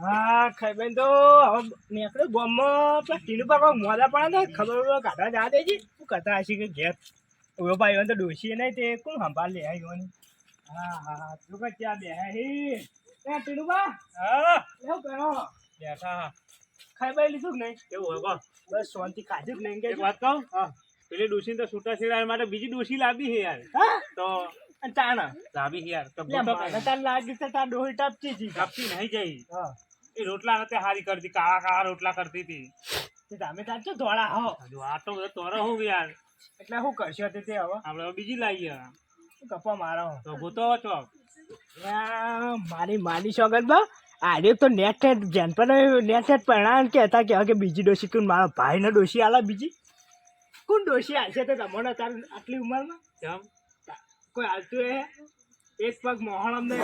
હા ખાઈ તો હવે નીકળે ગોમમાં. પેલા ટીનું પાકો મોડા પડે ને ખબર કાઢવા જા દેજી. શું કરતા હશે કે ઘેર? ઓયો ભાઈ તો ડોસી નહીં તે કોણ સંભાળ લે આવ્યો હા હા હા તું કે ત્યાં બે હે. ટીનું બા હા. એવું કરો. બેઠા હા. ખાઈ બાઈ લીધું કે નહીં? એવું હોય બસ શાંતિ ખાધું કે નહીં? કે વાત કહું? હા. પેલી ડોશી તો છૂટા છેડા માટે બીજી ડોસી લાવી છે યાર. તો તાણા. લાવી યાર તો મને. તાર લાગી તો તાર ડોહી ટપકી જી કાપતી નહીં જઈ. એ રોટલા નથી હારી કરતી કાળા કાળા રોટલા કરતી હતી. તમે તાર છો ધોળા હો. આ તો બધો તોરો હું યાર. એટલે શું કરશો તે તે હવે? આપણે બીજી લાવીએ કપા મારો? તો ભૂતો છો મારી માની સોગન બા. આજે તો નેટ નેટ જેન પર નેટ નેટ પરણાન કહેતા કે કે બીજી ડોશી તું મારા ભાઈને ડોશી આલા બીજી. કોણ ડોશી હાલશે તો તમને તાર આટલી ઉંમરમાં? કેમ? કોઈ હાલતું એ એક પગ મોહણમ ને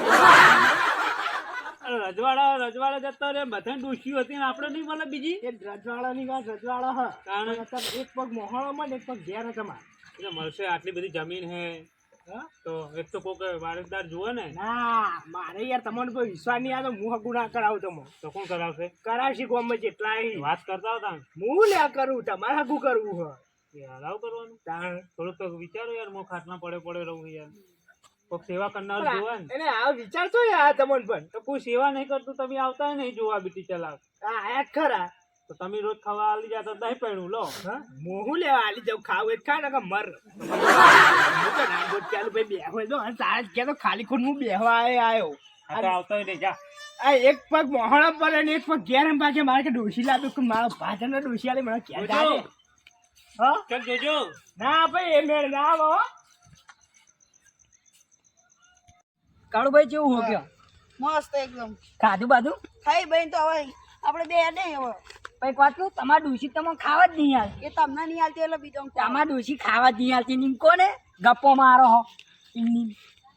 રજવાડા રજવાડા જતા રે બધા ડોશીઓ હતી ને આપણે નહીં મળે બીજી? એક રજવાડાની વાત રજવાડા હા. કારણ એક પગ મોહણમાં એક પગ ઘેર હે તમારે એટલે મળશે આટલી બધી જમીન હે. હા? તો એક તો કોક વારસદાર જુઓ ને. ના મારે યાર તમને કોઈ વિશ્વાસ નહીં આવે હું હગું ના કરાવું તમે તો કોણ કરાવશે? કરાવશી ગોમાં જેટલા વાત કરતા હતા હું લ્યા કરું તમારે હગું કરવું હોય. યાર આવું કરવાનું? થોડુંક તો વિચારો યાર મો ખાટલા પડે પડે રહું યાર. કોઈક સેવા કરનાર જોવા ને. એને આ વિચાર તો યાર તમને પણ. તો કોઈ સેવા નહીં કરતું તમે આવતા નહીં જોવા બીટી ચલાવ. આ આયા ખરા. તો તમે રોજ ખાવા આલી જાતા નહીં પૈણું લો. મોહું લેવા આલી જાવ ખાવ એક ખા ને મર. તો ચાલુ ભાઈ બેહવા તો તારા જ કહેતો ખાલી ખુદ હું બેહવા આવ્યો તો આવતો નહીં જા. આ એક પગ મોહણા પર અને એક પગ ઘેર એમ પાછળ મારે કે ડોશી લાવ્યો કે મારા ભાજન ડોસી આલી મને ક્યાં ચાલ જોજો. ના ભાઈ એ મેળ ના આવો કાળુભાઈ કેવું હો ગયો? મસ્ત એકદમ. ખાધું બાધું? ખાઈ બહેન તો હવે આપણે બે નહીં હવે. પછી વાત કહું તમારે ડોશી તમે ખાવા જ નહીં હાલતી એ તમને નહીં હાલતી એટલે બીજો તમારે ડોશી ખાવા જ નહીં હાલતી નીમ કોને? ગપ્પો મારો હો.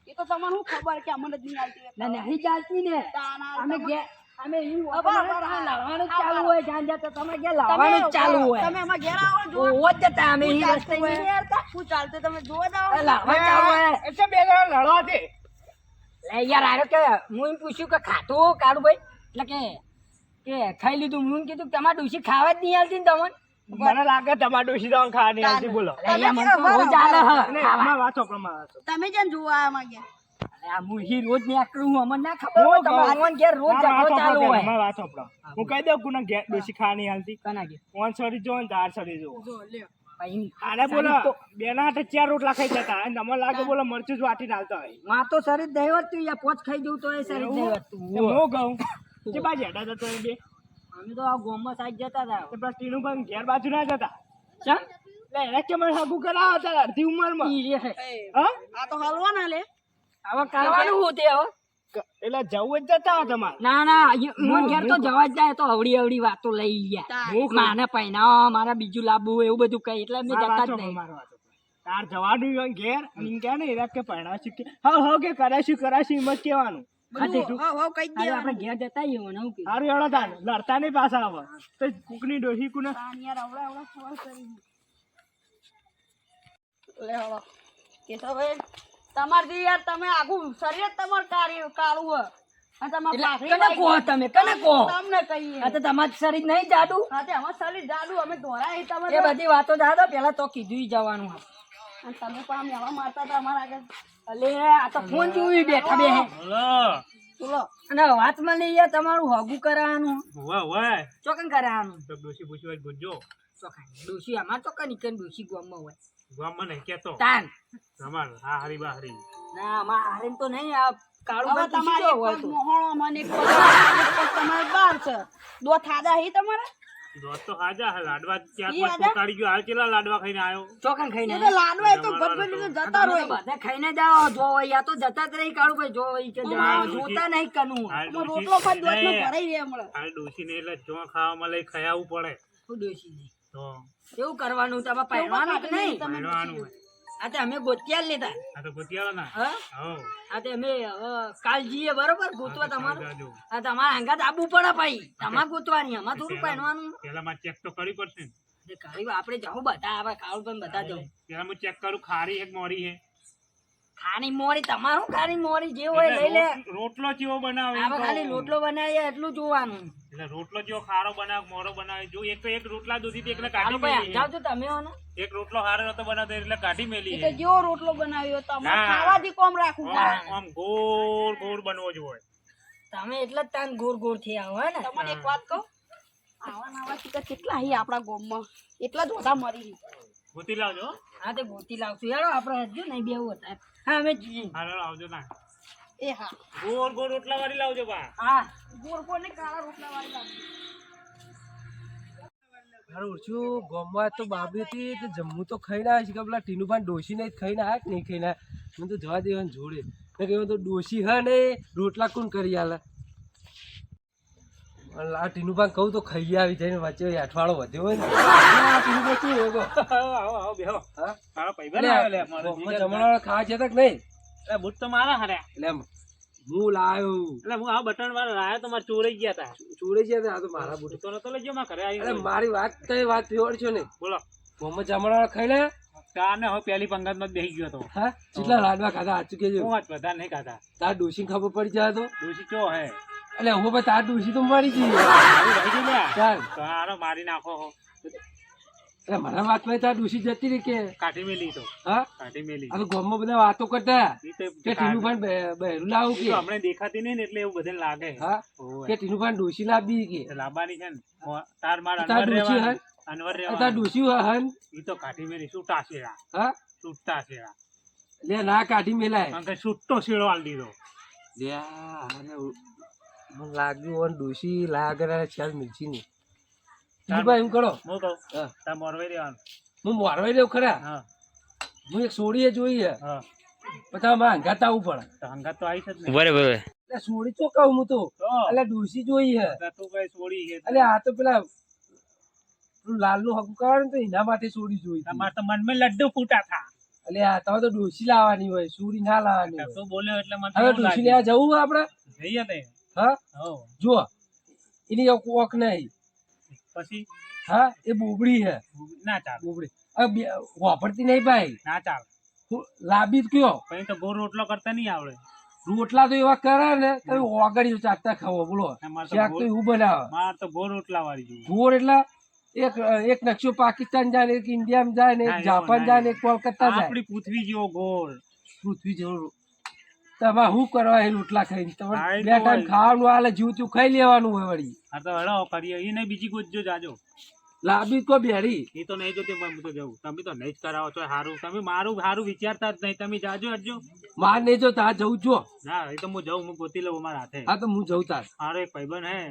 એ તો તમને શું ખબર કે અમને જ નહીં હાલતી ના નહીં ચાલતી ને. અમે ઘેર અમે એવું હા. લાવવાનું ચાલુ હોય જ્યાં જ્યાં તો તમે ઘેર લાવવાનું ચાલુ હોય. તમે એમાં ઘેર આવો જો ઓવો જતા અમે ઈ રસ્તે નહીં હાલતા. શું ચાલતું તમે જોવા જાઓ લાવવા ચાલુ હોય. એટલે બે જણા લડવા દે. લે યાર આરો કે હું એમ પૂછ્યું કે ખાતું કાળુભાઈ? એટલે કે કે ખાઈ લીધું. હું કીધું કે તમારે ડોસી ખાવા જ નહીં આવતી ને તમને? મને લાગે તમારે ડોસી તો ખાવાની નથી બોલો. તમે જેમ જોવા આવ્યા માંગ્યા રોજ અમને ના ખબર ઘેર રોજ ના, ઝઘડો વાંચો ચાલુ હોય. આમાં હું. કહી દઉં કુના ઘેર ડોશી ખાવાની હાલતી કના ઘેર? પાંચ સડી જો ને ચાર સડી જો જો લ્યો. બોલો સારી તો- હાથે ચાર રોટલા ખાઈ જતા અને તમને લાગે બોલો મરચું જ વાટી નાલતા હોય. માં તો શરીર દહેવત તું યા પોચ ખાઈ જવું તો એ શરીર દહેવત તું હું કહું કે બાજુ હેડા જતો હોય બે. અમે તો આ ગોમમાં સાઈડ જતા હતા. તે બસ ટીનું પણ ઘેર બાજુ ના જતા. ચમ? એને કે મને હગું કરાવો અડધી ઉંમરમાં? ઈ હા? આ તો હલવાના લે. હવે કરવાનું હું તે હવે? એટલે જવું જ જતા હોય તમારે? ના ના અહીંયા ઘેર તો જવા જ જાય તો અવડી અવડી વાતો લઈ ગયા. માને પહેનાવા મારા બીજું લાવવું એવું બધું કઈ એટલે અમે જતા જ નહીં. તાર જવાનું ઘેર એમ કહે ને એના કે પરણાશું કે હા હા કે કરાશું કરાશું એમ જ કહેવાનું. હવ હવ આપણે ઘેર જતા મને હું સારું એવડો તાર. લડતા નહીં પાછા આવે તો કુકની ડોહી કુને લે કેશવભાઈ તમારથી યાર તમે આખું શરીર તમારું કાર્ય કાળું અને તમારે પાઘડી કને કહો તમે કને કહો? તમને કહીએ. આ તો તમારું શરીર નહીં જાડુ? હા તે અમાર શરીર જાડુ અમે હી તમે એ બધી વાતો જાડો પહેલા તો કીધું જવાનું અને તમે પણ આમ એવા મારતા હતા અમારા આગળ. અલે આ તો ફોન જોવી બેઠા બે બોલો. બોલો. અને વાતમાં લઈ ગયા તમારું હગું કરાવવાનું વાહ વાહ ચોકન કરાવવાનું તો ચોકન અમાર તો કઈ નીકળ ડોશી ગામમાં હોય. નહીં કેતો. તાન. તમાર હા હરી બા હરી. ના અમાર હરીમ તો નહીં આ કાળું હવે તમારે એક તો. મોહણો મને એક તમારે બાર છે. દો થાદા હી તમારે? દોસ્ત તો હાજા હે લાડવા ચાર પાંચ હાજા? ગયો હાલ કેટલા લાડવા ખાઈને આવ્યો ચોકન ખાઈને એ લાડવા તો ગભેલું તો જતા તમે બધા ખાઈને જાઓ જો યા તો જતા જ રહી કાળું ભાઈ જો ઈ કે જાઓ. જોતા નહીં કનું. હાલ અમાર રોટલો ખાઈ દોતમાં ભરાઈ રહે હમણાં. હાલ ડોશીને એટલે જો ખાવામાં લઈ ખયાવું પડે. ડોસી તો એવું કરવાનું? તમે પહેરવાનું કે નહીં? તમે આ તો અમે ગોતિયાલ લેતા આ તો ગોતિયાલ ના. હા? આ તો અમે હવે કાલ જઈએ બરોબર ગોતવા તમારું? આ તમારે હંગાત આબુ પડે ભાઈ. તમારે ગોતવાની અમારે થોડું પહેરવાનું? પેલા માં ચેક તો કરી પડશે ને. કરી આપણે જાઉં બધા આવે કાળું પણ બધા જાઉં પેલા હું ચેક કરું ખારી એક મોરી હે ખાની મોરી તમારું ખાની મોરી જે હોય લઈ લે. રોટલો જેવો બનાવે આ ખાલી રોટલો બનાવીએ એટલું જોવાનું. એટલે રોટલો જેવો ખારો બનાવે મોરો બનાવે. જો એક એક રોટલા દૂધી એકને કાઢી મેલી મેલી સમજાવજો તમે ઓનો એક રોટલો હારો નતો બનાવતો એટલે કાઢી મેલી એટલે જેવો રોટલો બનાવ્યો તમારે ના. ખાવાથી કોમ રાખું આમ ગોળ ગોળ બનવો જોઈએ તમે એટલા જ તાન ગોળ ગોળથી આવો હે ને? તમને એક વાત કહું? આવા નાવા કેટલા અહીં આપણા ગોમમાં? એટલા જ બધા મરી. ગોતી લાવજો હા. તે ગોતી લાવશું. યાર આપણે હજુ નહીં બેવું હતા હા અમે હારો આવજો ના એ હા. ગોળ ગોળ રોટલા વાળી લાવજો બા. હા. ગોળકો ને કાળા રોટલા વાળી લાવજો. હારું છું ગોમમાં તો બાબી હતી તો જમ્મુ તો ખાઈને ના છે કે પેલા ટીનુભાઈ ડોસી નહીં ખાઈને આવ્યા કે નહીં ખાઈને આવ્યા મને તો જવા દેવાનું જોડે. ને તો ડોસી હા ને રોટલા કોણ કરી આલે? આ ટીનુભાઈ કહું તો ખાઈ આવી જઈને વચ્ચે અઠવાડો વધ્યો હોય ને. આ ટીનુભાઈ શું હોય? આવો આવો બેહો. હા? તારા પૈબા લાવે લે મારો ગોમમાં જીગર. જમણવાળા ખાવા જતા કે નહીં? એટલે બૂટ તો મારા હાર્યા એટલે હું લાયો. એટલે હું આ બટન વાળા લાયો તો મારે ચોરાઈ ગયા તા. ચોરી તા? આ તો મારા બુટ. તો નતો લઈ ગયો મારા ઘરે આવી મારી વાત કઈ વાત ફેવર છો ને બોલો ગોમમાં જમણવાળો ખાઈ લે. કાને હવે પેલી પંગતમાં બેસી ગયો તો. હા? કેટલા લાડવા ખાધા સાચું કેજો હું આજ બધા નહીં ખાતા તાર ડોસી ખબર પડી જાય તો? ડોસી કયો હે? એટલે હું ભાઈ તાર ડોસી તો મારી ગઈ. ચાલ. તો મારી નાખો એટલે મને મારા વાતમાં તાર ડોસી જતી રહી કે? કાઢી મેલી તો હા? કાઢી મેલી તો ગામમાં બધા વાતો કરતા. કે ટીનુભાઈ બહેરું લાવું કે? હમણે દેખાતી નહીં ને એટલે એવું બધાને લાગે હા? હોવે. કે ટીનુભાઈ ડોસી લાવી કે? લાવવાની છે ને તાર માર તાર અનવર ડોશી અનવર રેવા તાર. ડોસી હન? ઈ તો કાઢી મેલી છૂટા શેરા હા? છૂટા શેરા લે ના કાઢી મેલાય. કારણ કે શેળો આલ દીધો. લે આ અરે મને લાગ્યું હોય ડોસી લાગે ને ખ્યાલ મિલશી નહીં. ટીનુભાઈ એમ કરો. હું કહું? તાર મોરવાઈ રહેવાનું. હું મોરવાઈ રહ્યો ખરા? હું. એક સોડીએ જોઈએ પછી મારે હંગાત આવવું પડે. હંગાત તો આવી જ બરાબર એટલે સોડી તો કહું હું તો. એટલે ડોસી જોઈએ તો તું કઈ સોડી છે? એટલે આ તો પેલા લાલ લાલનું હકું કરવાનું તો એના માટે સોડી જોઈ. તમારે તો મનમાં લડ્ડુ ફૂટા થા. એટલે આ તમે તો ડોસી લાવવાની હોય સુરી ના લાવવાની હોય. તું બોલ્યો એટલે મને હવે ડોસી લેવા જવું હોય આપડે જઈએ હા? જો એની એક ઓક નહીં. પછી? હા એ બોબડી હે. ના ચાલ. બોબડી બે વાપરતી નહીં ભાઈ. ના ચાલ. હું કયો? પછી તો ગોળ રોટલો કરતા નહીં આવડે. રોટલા તો એવા કરે ને તમે ઓગળી ચાટતા ખાવો બોલો. શાક તો એવું બનાવે. માર તો ગોળ રોટલા વાળી ગોળ એટલે એક એક નકશો પાકિસ્તાન જાય ને એક ઇન્ડિયામાં જાય ને એક જાપાન જાય ને એક કોલકાતા જાય. આપણી પૃથ્વી જેવો ગોળ. પૃથ્વી જેવું તમારે શું કરવા એ રોટલા ખાઈને? તમારે બે ટાઈમ. ખાવાનું આલે જીવતું ખાઈ લેવાનું હોય વળી. હા તો હળો કરીએ. એ નહીં બીજી કોઈ જો જાજો લાંબી તો બેરી. એ તો નહીં જોતી હું તો જવું તમે તો નહીં જ કરાવો છો સારું તમે મારું સારું વિચારતા જ નહીં. તમે જાજો હટજો માર નહીં જો તા જવું જો. ના એ તો હું જાઉં હું ગોતી લઉં મારા હાથે. હા તો હું જઉં તાર. મારો એક ભાઈબંધ હે.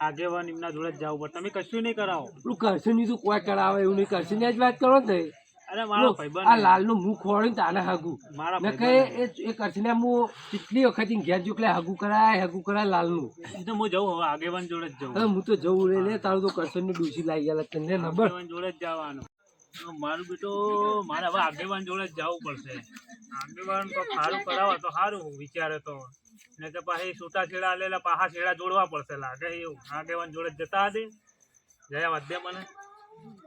આગેવાન એમના જોડે જ જવું પડે. તમે કશું નહીં કરાવો. પેલું કરશે નહીં તું કોઈ કરાવે એવું નહીં કરશું. ને જ વાત કરો ને આ લાલનું મું ખોળ્યું ને તાને હગું કહે એ એ કરશે હું કેટલી વખત ઘેર જોકલે હગું કરાય હગુ કરાય લાલનું તો હું જઉં હવે આગેવાન જોડે જ હું તો જવું રે તારું તો કરશે ને ડૂસી લાગી ગયા તને નંબર. જોડે જ જવાનું. મારું બેટો મારે હવે આગેવાન જોડે જ જવું પડશે. આગેવાન તો સારું કરાવે તો સારું વિચારે તો. ને કે પાછી છૂટા છેડા આલેલા પાહા છેડા જોડવા પડશે લાગે એવું. આગેવાન જોડે જતા દે. જયા વધે મને.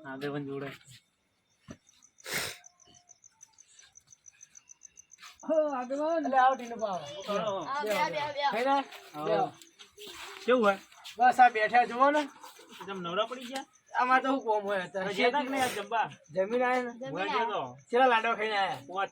આગેવાન જોડે. કેવું હોય? બસ આ બેઠા જુઓ ને. એકદમ નવરા પડી ગયા? આમાં તો શું કોમ હોય જમીન આયા ને. હું ચેલા લાડવા ખાઈને આયા? પોચ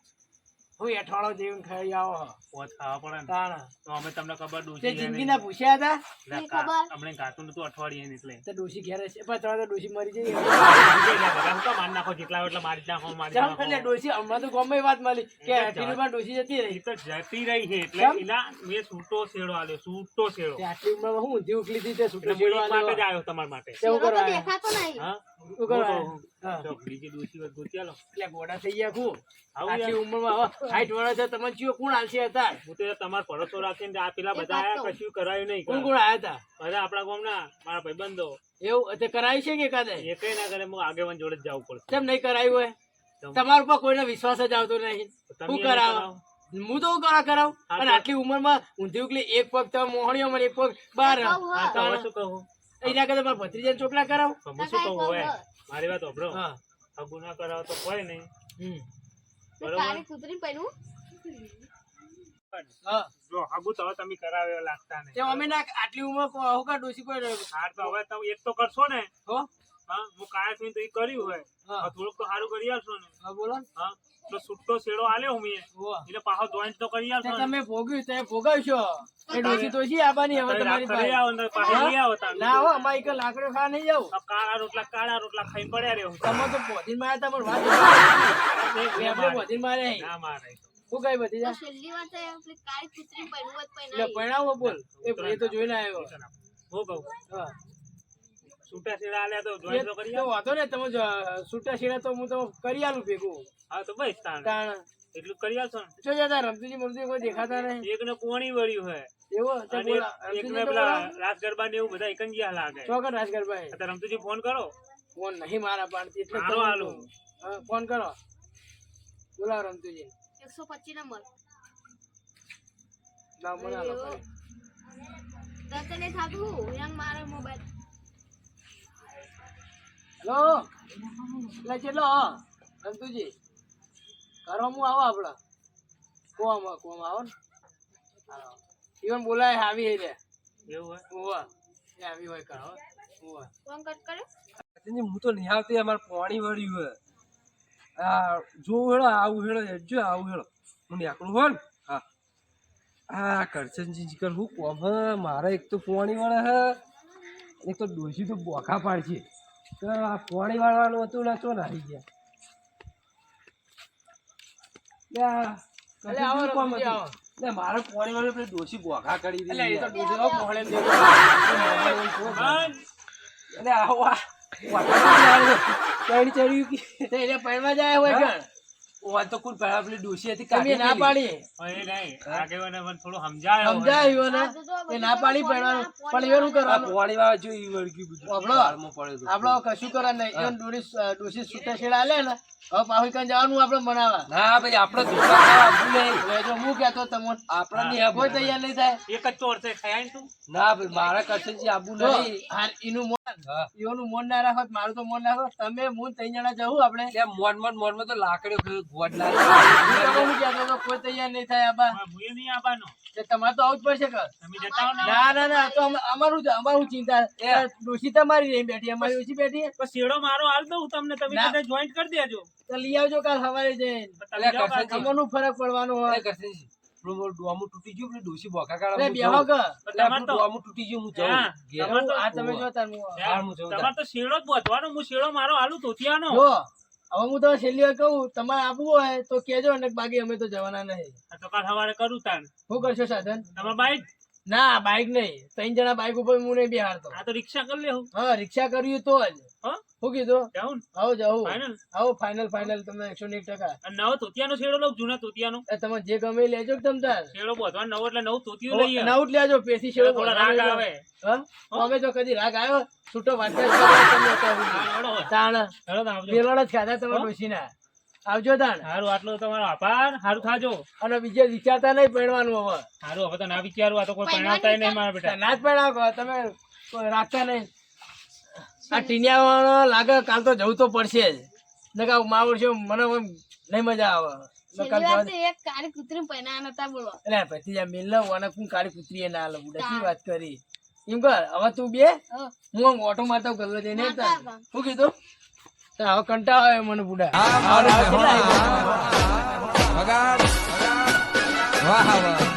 હું એઠવાડો જેવું ખાઈ આવો. પોચ ખાવા પડે ને. તાણ. તો અમે તમને ખબર ડોસી જિંદગી ના પૂછ્યા હતા? શી ખબર? આપણે કાતું નતું અઠવાડિયે એટલે. તો ડોશી ઘેરે છે. પણ તમે તો ડોસી મરી જઈ મારી નાખો જેટલા એટલે મારી નાખો મારી નાખો. એટલે ડોશી હમણાં તો ગમે વાત મળી કે એટલે પણ ડોશી જતી રહી. તો જતી રહી છે એટલે? એના મેં છૂટો શેડો આલ્યો છૂટો શેડો. આટલી ઉંમરમાં હું ઊંધી ઉકલી હતી તે છૂટો હું એક માટે જ આવ્યો તમારા માટે. હું તો કરવા દેખાતો નહીં. હા? તમારા ભરોસો રાખીને આ પેલા એક બધા વાત આયા કહું. કશું કરાયું નહીં કોણ કોણ આયા હતા? બધા આપણા ગામના મારા ભાઈબંધો. એવું? તે કરાયું છે કે કાદે કઈ ના કરે હું આગેવાન જોડે જવું પડશે. કેમ નહીં કરાયું હોય? તો ઉપર કોઈને વિશ્વાસ જ આવતો નહીં. હું કરાવો. હું તો કરા કરાવ? અને આટલી ઉંમરમાં ઊંધી ઉકલી એક પગ તમે મોહણીઓ મને એક પગ બાર. શું કહું? એના કરતા મારા ભત્રીજા છોકરા કરાવ. તો હું શું કહું હવે મારી વાત સાંભળો. હા. હગું ના કરાવો તો કોઈ નહીં. હમ. બરોબર? કૂતરી પહેર્યું જો હગું તો તમે કરાવે લાગતા તે નહીં અમે ના આટલી ઉંમર કો- ડોસી કોઈ હાર તો હવે તમે એક તો કરશો ને. હો? હા હું કાયા છું તો એ કર્યું હોય. હા. થોડુંક તો સારું કરી આવશો ને. હા બોલો. હા તો છૂટતો શેડો આલ્યો મેં. એટલે પાછો જોઈન્ટ તો કરી આવશો તમે ભોગ્યું તે ભોગાવશો. એ ડોશી તો છે આબાની હવે તમારી પાસે. આવો ને પાછી લઈ આવો તાણ. ના હો અમારી કે લાકડો ખા નહીં જાવ આ કાળા રોટલા કાળા રોટલા ખાઈ પડ્યા રહ્યો તમે તો પોધીનમાં આવ્યા તા પણ આપણે પોધીનમાં ના મારે શું કઈ બધી જા છેલ્લી વાત એ પેલી કાળી કૂતરી પહેરવું હોત એટલે પરણાવો બોલ. એ એ તો જોઈને આવ્યો. હું કહું હા. છૂટા છેડા આલ્યા તો જોઈન તો કરી આવો વાંધો ને તમે છૂટા છેડા તો હું તો કરી આલું ભેગું. હા તો બસ તાણ. તાણ. એટલું કરી આલશો ને? જો જતા રમતુજી મમતુજી કોઈ દેખાતા નહીં. એક ને પોણી વળ્યું હે એવો તો અને એક રમતુજી ને પેલા. રાસ ગરબા ને એવું બધા એકંજિયા લાગે. ચોકન રાજગરભાઈ તો રમતુજી ફોન કરો. ફોન નહીં મારા પાડતી એટલે મારો આલું. ફોન કરો. બોલાવ રમતુજી. એકસો પચીસ નંબર. ના મને આલો. તને થાતું? યંગ મારે મોબાઈલ. હેલો? એટલે ચેટલો હા અંતુજી ઘરો હું આવો આપડે. કુવામાં કોમ આવો ને. ઈવન બોલાય આવી હે રે. એવું હોય? આવી હોય કરો ઓવા ફોન કટ હું તો નહીં આવતી અમારે પાણી વળ્યું હે આ જોવું હેડો આવું હેડો જો આવું હેડો. હું નીકળું હોય ને? હા. આ કરશનજી જીકર હું કોમ હે? મારે એક તો પાણી વળે હે. એક તો ડોસી તો બોખા પાડશે. આ પાણી વાળવાનું હતું ને તો નાહી ગયા? મારે પાણી વાળું પેલી ડોસી બોખા કરી એ તો દીધી ડૂસી મોહળે એટલે આવો ચડી ચડ્યું કે એટલે પૈણમાં જાય હોય હા? તો કોણ પહેલા પેલી ડોસી હતી તમે કાઢી ના પાડી. એ નહીં આગેવાને મને થોડું સમજાયો સમજાયું ને એ ના પાડી પૈણવાનું પણ એનું કરવાનું. પાણી વાળા જો ઈ વળગ્યું બધું. આપણો દાળમાં પડ્યું કશું કરવા નહીં. ઈવન ડોરી ડોસી છૂટા છેડા આલે ને હવે પાછું કઈ જવાનું આપડે મનાવા. ના ભાઈ આપણે ધોકા ખાવા આપવું નહીં. હવે જો હું કહેતો તમને આપણે નહીં કોઈ તૈયાર નહીં થાય. એક જ ચોર છે ખાય તું? ના ભાઈ મારા આપવું જો, નહીં હાર ઈનું. ઈઓનું મોન ના રાખો તો મારું તો મોન રાખો. તમે હું ત્રણ જણા જવું આપણે? મોન મોન મોનમાં તો લાકડીઓ ખાલી હું કહેતો હતો, કોઈ તૈયાર નહીં થાય આબા. હવે નહીં આવવાનો તમારે તો આવું જ પડશે કે તમે જતા ના. ના ના તો અમારું અમારું ચિંતા. ડોશી તમારી રહી બેઠી અમારી ઓછી બેઠી. તો શેડો મારો હાલ દઉં તમને. તમે બધા જોઈન્ટ કરી દેજો. તો લઈ આવજો કાલ સવારે જઈને. તો તમે જાઓ કાલ કરશનજી. તમારું ફરક પડવાનો હોય. ડોમું તૂટી ગયું પેલી ડોસી બોકા બેહો કે એટલે ડોમું તૂટી ગયું હું જાઉં. આ તમે જો તાર હું હા, તમારે તો શેડો જ બોધવાનો. હું શેડો મારો હાલું તોતિયાનો જો હવે હું તો છેલ્લી કહું તમારે આપવું હોય તો કેજો ને બાકી અમે તો જવાના નહીં. તો કાલ સવારે કરું તાણ. શું કરશો સાધન? તમારે બાઈક ના બાઈક નહીં. ત્રણ જણા બાઈક ઉપર હું નહીં બિહારતો આ તો રિક્ષા કરી લેવું હા. રિક્ષા કર્યું તો જ. હા? શું કીધું? જાઉં આવો જાઉં ફાઇનલ આવો ફાઇનલ ફાઇનલ તમે એકસો ને એક ટકા. અને નવો તોતિયાનો શેડો લઉં જૂના તોતિયાનો એ તમે જે ગમે લેજો તમ તાર. શેડો બધો નવો એટલે નવ તોતિયો લઈએ. નવું જ લેજો પેસી શેડો થોડા રાગ આવે. હા? અમે તો કદી રાગ આવ્યો? છૂટો સુધી. તાણ મેલોડ જ ખાધા તમારા ડોશીના આવજો તાણ સારું આટલો તમારો આભાર. સારું થાજો. અને બીજે વિચારતા નહીં પહેરવાનું હવે. સારું હવે તો ના વિચારવું આ તો કોઈ પરણાવતા નહીં મારા બેટા. ના જ પહેરાવો તમે કોઈ રાખતા નહીં. આ ટીનિયા લાગે કાલ તો જવું તો પડશે જ. નકા માવડ છે મને નહીં મજા આવે. કાળી કુતરી પહેર્યા નતા બોલો. એટલે ભતીજા મિલ લો અને કોણ કાળી કૂતરીએ ના લો બુડા વાત કરી? એમ કર હવે તું બે? હું. ઓટો મારતો ગલ્લો જઈને. શું કીધું? હવે કંટાળો આવે મને બુડા વાહ વાહ.